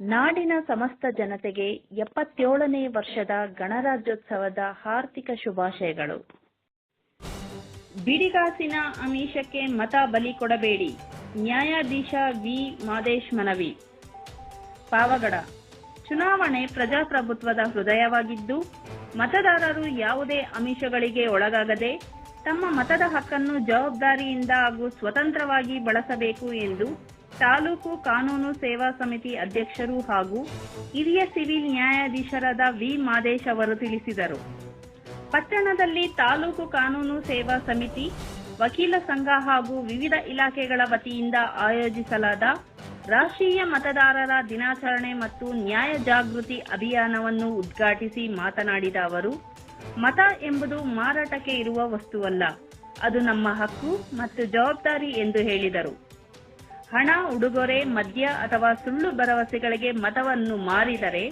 ನಾಡಿನ ಸಮಸ್ತ ಜನತೆಗೆ ಎಪ್ಪತ್ತೇಳನೇ ವರ್ಷದ ಗಣರಾಜ್ಯೋತ್ಸವದ ಹಾರ್ದಿಕ ಶುಭಾಶಯಗಳು. ಬಿಡಿಗಾಸಿನ ಅಮಿಷಕ್ಕೆ ಮತ ಬಲಿ ಕೊಡಬೇಡಿ. ನ್ಯಾಯಾಧೀಶ ವಿ. ಮಾದೇಶ್ ಮನವಿ. ಪಾವಗಡ. ಚುನಾವಣೆ ಪ್ರಜಾಪ್ರಭುತ್ವದ ಹೃದಯವಾಗಿದ್ದು, ಮತದಾರರು ಯಾವುದೇ ಅಮಿಷಗಳಿಗೆ ಒಳಗಾಗದೆ ತಮ್ಮ ಮತದ ಹಕ್ಕನ್ನು ಜವಾಬ್ದಾರಿಯಿಂದ ಹಾಗೂ ಸ್ವತಂತ್ರವಾಗಿ ಬಳಸಬೇಕು ಎಂದು ತಾಲೂಕು ಕಾನೂನು ಸೇವಾ ಸಮಿತಿ ಅಧ್ಯಕ್ಷರು ಹಾಗೂ ಹಿರಿಯ ಸಿವಿಲ್ ನ್ಯಾಯಾಧೀಶರಾದ ವಿ ಮಾದೇಶ್ ಅವರು ತಿಳಿಸಿದರು. ಪಟ್ಟಣದಲ್ಲಿ ತಾಲೂಕು ಕಾನೂನು ಸೇವಾ ಸಮಿತಿ, ವಕೀಲ ಸಂಘ ಹಾಗೂ ವಿವಿಧ ಇಲಾಖೆಗಳ ವತಿಯಿಂದ ಆಯೋಜಿಸಲಾದ ರಾಷ್ಟ್ರೀಯ ಮತದಾರರ ದಿನಾಚರಣೆ ಮತ್ತು ನ್ಯಾಯ ಜಾಗೃತಿ ಅಭಿಯಾನವನ್ನು ಉದ್ಘಾಟಿಸಿ ಮಾತನಾಡಿದ ಅವರು, ಮತ ಎಂಬುದು ಮಾರಾಟಕ್ಕೆ ಇರುವ ವಸ್ತುವಲ್ಲ, ಅದು ನಮ್ಮ ಹಕ್ಕು ಮತ್ತು ಜವಾಬ್ದಾರಿ ಎಂದು ಹೇಳಿದರು. ಹಣ, ಉಡುಗೊರೆ, ಮದ್ಯ ಅಥವಾ ಸುಳ್ಳು ಭರವಸೆಗಳಿಗೆ ಮತವನ್ನು ಮಾರಿದರೆ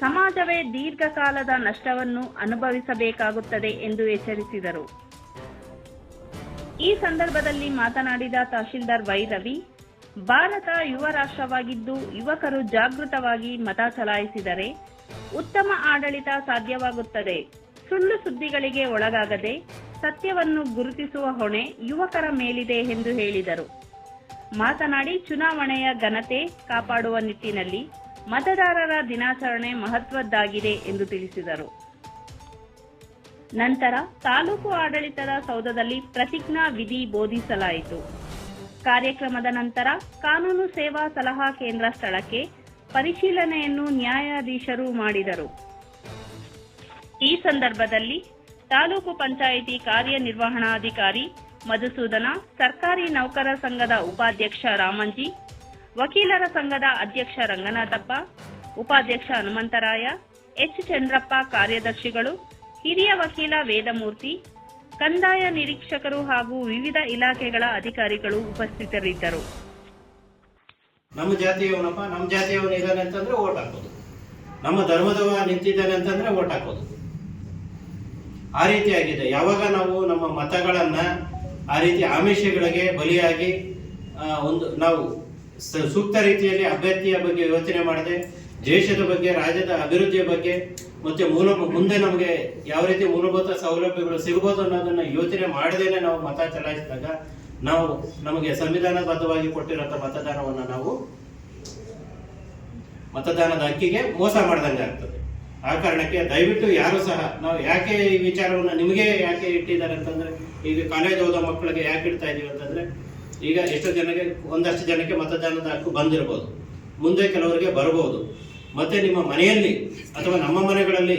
ಸಮಾಜವೇ ದೀರ್ಘಕಾಲದ ನಷ್ಟವನ್ನು ಅನುಭವಿಸಬೇಕಾಗುತ್ತದೆ ಎಂದು ಎಚ್ಚರಿಸಿದರು. ಈ ಸಂದರ್ಭದಲ್ಲಿ ಮಾತನಾಡಿದ ತಹಶೀಲ್ದಾರ್ ವೈರವಿ, ಭಾರತ ಯುವ ರಾಷ್ಟ್ರವಾಗಿದ್ದು ಯುವಕರು ಜಾಗೃತವಾಗಿ ಮತ ಚಲಾಯಿಸಿದರೆ ಉತ್ತಮ ಆಡಳಿತ ಸಾಧ್ಯವಾಗುತ್ತದೆ. ಸುಳ್ಳು ಸುದ್ದಿಗಳಿಗೆ ಒಳಗಾಗದೆ ಸತ್ಯವನ್ನು ಗುರುತಿಸುವ ಹೊಣೆ ಯುವಕರ ಮೇಲಿದೆ ಎಂದು ಹೇಳಿದರು. ಮಾತನಾಡಿ ಚುನಾವಣೆಯ ಘನತೆ ಕಾಪಾಡುವ ನಿಟ್ಟಿನಲ್ಲಿ ಮತದಾರರ ದಿನಾಚರಣೆ ಮಹತ್ವದ್ದಾಗಿದೆ ಎಂದು ತಿಳಿಸಿದರು. ನಂತರ ತಾಲೂಕು ಆಡಳಿತದ ಸೌಧದಲ್ಲಿ ಪ್ರತಿಜ್ಞಾ ವಿಧಿ ಬೋಧಿಸಲಾಯಿತು. ಕಾರ್ಯಕ್ರಮದ ನಂತರ ಕಾನೂನು ಸೇವಾ ಸಲಹಾ ಕೇಂದ್ರ ಸ್ಥಳಕ್ಕೆ ಪರಿಶೀಲನೆಯನ್ನು ನ್ಯಾಯಾಧೀಶರು ಮಾಡಿದರು. ಈ ಸಂದರ್ಭದಲ್ಲಿ ತಾಲೂಕು ಪಂಚಾಯಿತಿ ಕಾರ್ಯನಿರ್ವಹಣಾಧಿಕಾರಿ ಮಧುಸೂದನ, ಸರ್ಕಾರಿ ನೌಕರ ಸಂಘದ ಉಪಾಧ್ಯಕ್ಷ ರಾಮಂಜಿ, ವಕೀಲರ ಸಂಘದ ಅಧ್ಯಕ್ಷ ರಂಗನಾಥಪ್ಪ, ಉಪಾಧ್ಯಕ್ಷ ಹನುಮಂತರಾಯ, ಎಚ್. ಚಂದ್ರಪ್ಪ ಕಾರ್ಯದರ್ಶಿಗಳು, ಹಿರಿಯ ವಕೀಲ ವೇದಮೂರ್ತಿ, ಕಂದಾಯ ನಿರೀಕ್ಷಕರು ಹಾಗೂ ವಿವಿಧ ಇಲಾಖೆಗಳ ಅಧಿಕಾರಿಗಳು ಉಪಸ್ಥಿತರಿದ್ದರು. ನಮ್ಮ ಜಾತಿಯವನಪ್ಪ ನಮ್ಮ ಜಾತಿಯವನ ಇದ್ದಾನೆ ಅಂತಂದ್ರೆ ಓಟ್ ಹಾಕೋದು ನಮ್ಮ ಧರ್ಮದವ ನಿಂತಿದ್ದಾನೆ ಅಂತಂದ್ರೆ ಓಟ್ ಹಾಕೋದು ಆ ರೀತಿಯಾಗಿದೆ ಯಾವಾಗ ನಾವು ನಮ್ಮ ಮತಗಳನ್ನ ಆ ರೀತಿ ಆಮಿಷಗಳಿಗೆ ಬಲಿಯಾಗಿ ಒಂದು, ನಾವು ಸೂಕ್ತ ರೀತಿಯಲ್ಲಿ ಅಭ್ಯರ್ಥಿಯ ಬಗ್ಗೆ ಯೋಚನೆ ಮಾಡದೆ, ದೇಶದ ಬಗ್ಗೆ, ರಾಜ್ಯದ ಅಭಿವೃದ್ಧಿಯ ಬಗ್ಗೆ, ಮತ್ತೆ ಮೂಲ, ಮುಂದೆ ನಮಗೆ ಯಾವ ರೀತಿ ಮೂಲಭೂತ ಸೌಲಭ್ಯಗಳು ಸಿಗಬಹುದು ಅನ್ನೋದನ್ನ ಯೋಚನೆ ಮಾಡದೇನೆ ನಾವು ಮತ ಚಲಾಯಿಸಿದಾಗ, ನಾವು ನಮಗೆ ಸಂವಿಧಾನಬದ್ಧವಾಗಿ ಕೊಟ್ಟಿರೋಂಥ ಮತದಾನವನ್ನು ನಾವು ಮತದಾನದ ಹಕ್ಕಿಗೆ ಮೋಸ ಮಾಡಿದಂಗೆ ಆಗ್ತದೆ ಆ ಕಾರಣಕ್ಕೆ ದಯವಿಟ್ಟು ಯಾರು ಸಹ, ನಾವು ಯಾಕೆ ಈ ವಿಚಾರವನ್ನು ನಿಮಗೆ ಯಾಕೆ ಇಟ್ಟಿದ್ದಾರೆ ಅಂತಂದ್ರೆ, ಈಗ ಕಾಲೇಜ್ ಹೋದ ಮಕ್ಕಳಿಗೆ ಯಾಕೆ ಇಡ್ತಾ ಇದೀವಿ ಅಂತಂದ್ರೆ, ಈಗ ಎಷ್ಟು ಜನಕ್ಕೆ, ಒಂದಷ್ಟು ಜನಕ್ಕೆ ಮತದಾನದ ಹಕ್ಕು ಬಂದಿರಬಹುದು ಮುಂದೆ ಕೆಲವರಿಗೆ ಬರಬಹುದು ಮತ್ತೆ ನಿಮ್ಮ ಮನೆಯಲ್ಲಿ ಅಥವಾ ನಮ್ಮ ಮನೆಗಳಲ್ಲಿ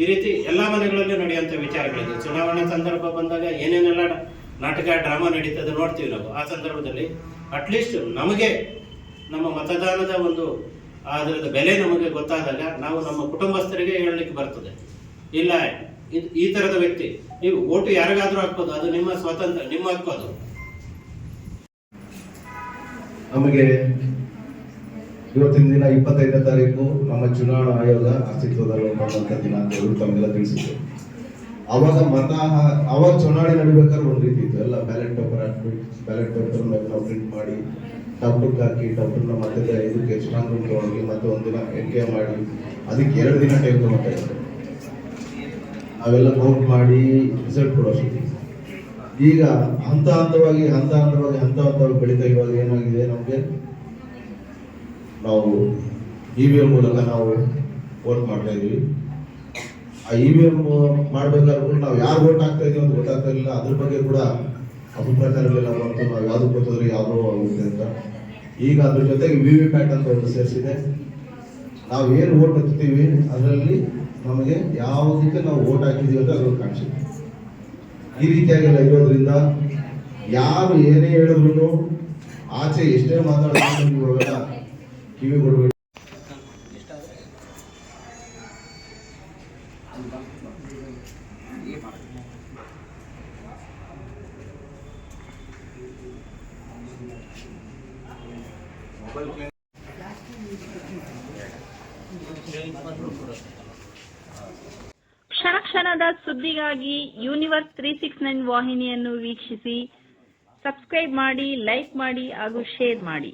ಈ ರೀತಿ ಎಲ್ಲ ಮನೆಗಳಲ್ಲಿ ನಡೆಯುವಂಥ ವಿಚಾರಗಳಿದೆ. ಚುನಾವಣಾ ಸಂದರ್ಭ ಬಂದಾಗ ಏನೇನೆಲ್ಲ ನಾಟಕ, ಡ್ರಾಮಾ ನಡೀತದೆ ನೋಡ್ತೀವಿ ನಾವು. ಆ ಸಂದರ್ಭದಲ್ಲಿ ಅಟ್ಲೀಸ್ಟ್ ನಮಗೆ ನಮ್ಮ ಮತದಾನದ ಒಂದು ಅದರದ ಬೆಲೆ ನಮಗೆ ಗೊತ್ತಾದಾಗ ನಾವು ನಮ್ಮ ಕುಟುಂಬಸ್ಥರಿಗೆ ಹೇಳಲಿಕ್ಕೆ ಬರ್ತದೆ. ಇಲ್ಲ ಈ ತರದ ವ್ಯಕ್ತಿ, ನೀವು ಓಟು ಯಾರಿಗಾದ್ರೂ ಹಾಕ್ಬೋದು, ಅದು ನಿಮ್ಮ ಸ್ವತಂತ್ರ, ನಿಮ್ಮ ಹಕ್ಕು ಅದು. ನಮಗೆ ಇವತ್ತಿನ ದಿನ ಇಪ್ಪತ್ತೈದನೇ ತಾರೀಕು ನಮ್ಮ ಚುನಾವಣಾ ಆಯೋಗ ಅಸ್ತಿತ್ವದಲ್ಲಿ ಬಂದಂತ ದಿನ ಅಂತ ಹೇಳಿ ತಮಗೆಲ್ಲ ತಿಳಿಸಿದ್ರು ಅವಾಗ ಮತ ಅವಾಗ ಚುನಾವಣೆ ನಡಿಬೇಕಾದ್ರೆ ಒಂದು ರೀತಿ ಇತ್ತು. ಎಲ್ಲ ಬ್ಯಾಲೆಟ್ ಪೇಪರ್ ಹಾಕ್ಬಿಟ್ಟು ಬ್ಯಾಲೆಟ್ ಪೇಪರ್ ಮೇಲೆ ಪ್ರಿಂಟ್ ಮಾಡಿ ಡಬ್ಬಿಗೆ ಹಾಕಿ ಟಬ್ಬನ್ನ ಮತ್ತೆ ಮತ್ತೆ ಒಂದಿನ ಎಣಿಕೆ ಮಾಡಿ, ಅದಕ್ಕೆ ಎರಡು ದಿನ ಟೈಮ್ ತೊಗೊಳ್ತಾ ಅವೆಲ್ಲ ಕೌಂಟ್ ಮಾಡಿ ರಿಸಲ್ಟ್ ಕೊಡೋಷ್ಟು ಈಗ ಹಂತ ಹಂತವಾಗಿ ಹಂತ ಹಂತವಾಗಿ ಹಂತ ಹಂತವಾಗಿ ಬೆಳೀತಾ ಇವಾಗ ಏನಾಗಿದೆ, ನಮಗೆ? ನಾವು ಇ ವಿ ಎಂ ಮೂಲಕ ನಾವು ವೋಟ್ ಮಾಡ್ತಾ ಇದೀವಿ ಆ ಇ ವಿ ಎಂ ಮಾಡ್ಬೇಕಾದ್ರೂ ನಾವು ಯಾರು ವೋಟ್ ಆಗ್ತಾ ಇದೀವಿ ಅಂತ ಗೊತ್ತಾಗ್ತಾ ಇರಲಿಲ್ಲ. ಅದ್ರ ಬಗ್ಗೆ ಕೂಡ ಅಭಿಪ್ರಾಯಗಳೆಲ್ಲ ಬಂತು ನಾವು ಯಾವ್ದು ಗೊತ್ತಾದ್ರೆ ಯಾವುದೋ ಆಗುತ್ತೆ ಅಂತ. ಈಗ ಅದ್ರ ಜೊತೆಗೆ ವಿ ವಿ ಪ್ಯಾಟ್ ಅಂತ ಒಂದು ಸೇರಿಸಿದೆ ನಾವು ಏನು ವೋಟ್ ಹಾಕ್ತೀವಿ ಅದರಲ್ಲಿ ನಮಗೆ ಯಾವುದಕ್ಕೆ ನಾವು ವೋಟ್ ಹಾಕಿದೀವಿ ಅಂತ ಅದ್ರಲ್ಲಿ ಕಾಣಿಸುತ್ತೆ. ಈ ರೀತಿಯಾಗೆಲ್ಲ ಇರೋದ್ರಿಂದ ಯಾರು ಏನೇ ಹೇಳಿದ್ರು ಆಚೆ ಎಷ್ಟೇ ಮಾತಾಡೋದು ಕಿವಿ ಕೊಡಬೇಕು ಕ್ಷಣದ ಸುದ್ದಿಗಾಗಿ ಯೂನಿವರ್ಸ್ ತ್ರೀ ಸಿಕ್ಸ್ ನೈನ್ ವಾಹಿನಿಯನ್ನು ವೀಕ್ಷಿಸಿ ಸಬ್ಸ್ಕ್ರೈಬ್ ಮಾಡಿ ಲೈಕ್ ಮಾಡಿ ಹಾಗೂ ಶೇರ್ ಮಾಡಿ.